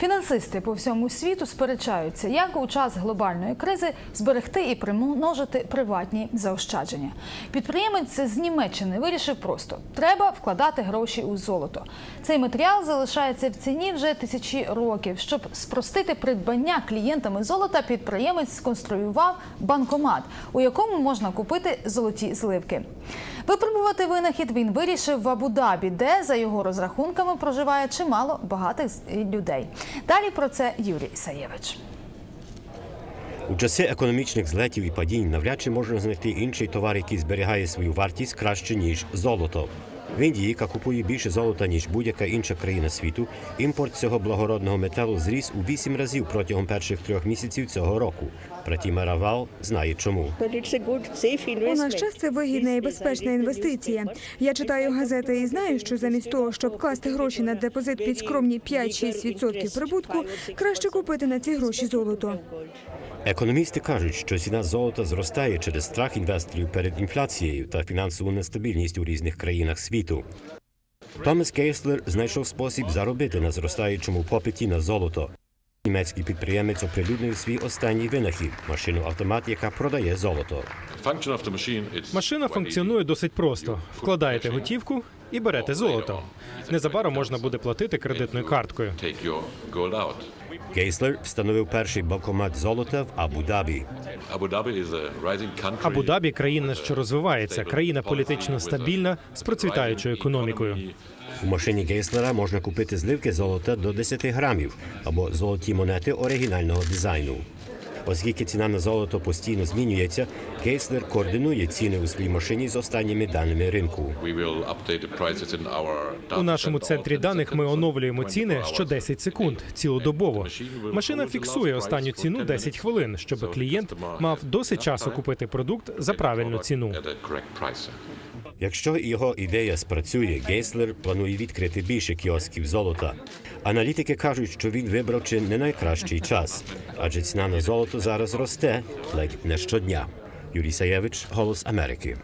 Фінансисти по всьому світу сперечаються, як у час глобальної кризи зберегти і примножити приватні заощадження. Підприємець з Німеччини вирішив просто: треба вкладати гроші у золото. Цей матеріал залишається в ціні вже тисячі років. Щоб спростити придбання клієнтами золота, підприємець сконструював банкомат, у якому можна купити золоті зливки. Випробувати винахід він вирішив в Абу-Дабі, де за його розрахунками проживає чимало багатих людей. Далі про це Юрій Саєвич. У часи економічних злетів і падінь навряд чи можна знайти інший товар, який зберігає свою вартість краще ніж золото. В Індії, яка купує більше золота ніж будь-яка інша країна світу, імпорт цього благородного металу зріс у вісім разів протягом перших трьох місяців цього року. Пратіма Равал знає чому. У наш час вигідна і безпечна інвестиція. Я читаю газети і знаю, що замість того, щоб класти гроші на депозит під скромні 5-6% прибутку, краще купити на ці гроші золото. Економісти кажуть, що ціна золота зростає через страх інвесторів перед інфляцією та фінансову нестабільність у різних країнах світу. Томас Кейслер знайшов спосіб заробити на зростаючому попиті на золото. Німецький підприємець оприлюднив свій останній винахід машину автомат, яка продає золото. Машина функціонує досить просто: вкладаєте готівку і берете золото. Незабаром можна буде платити кредитною карткою. Кейслер встановив перший банкомат золота в Абу-Дабі. Абу-Дабі – країна, що розвивається, країна політично стабільна з процвітаючою економікою. У машині Гейслера можна купити зливки золота до 10 грамів або золоті монети оригінального дизайну. Оскільки ціна на золото постійно змінюється, Гейслер координує ціни у своїй машині з останніми даними ринку. У нашому центрі даних ми оновлюємо ціни що 10 секунд цілодобово. Машина фіксує останню ціну 10 хвилин, щоб клієнт мав досить часу купити продукт за правильну ціну. Якщо його ідея спрацює, Гейслер планує відкрити більше кіосків золота. Аналітики кажуть, що він вибрав чи не найкращий час, адже ціна на золото зараз росте ледь не щодня. Юрій Саєвич, Голос Америки.